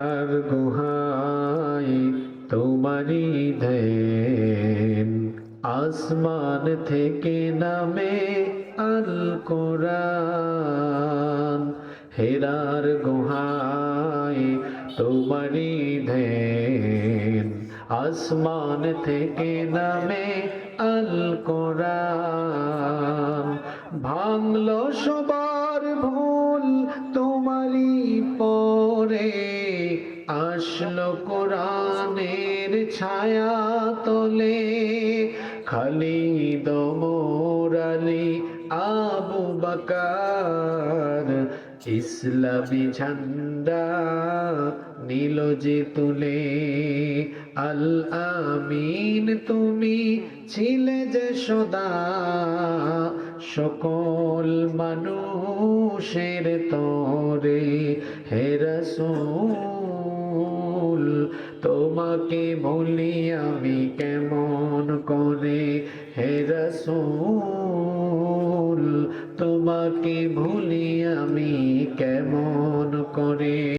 আর গুহায় তোমারি ধ্যান। আসমান থেকে নামে আল কোরআন। হেরার গুহাই তোমারি ধ্যান। আসমান থেকে নামে আল কোরআন। ভাঙলো সবার ভুল তোমারই পরে। আসলো কোরআনের ছায়া তোলে। খালি দমরালি আবু বকার ইসলামী ঝান্ডা যে তুলে। আল আমিন, তুমি ছিলে যে সদা। সকল মানুষের তরে, হে রসূল, তোমাকে ভুলি আমি কেমন করে? হে রসূল, তোমাকে ভুলি আমি কেমন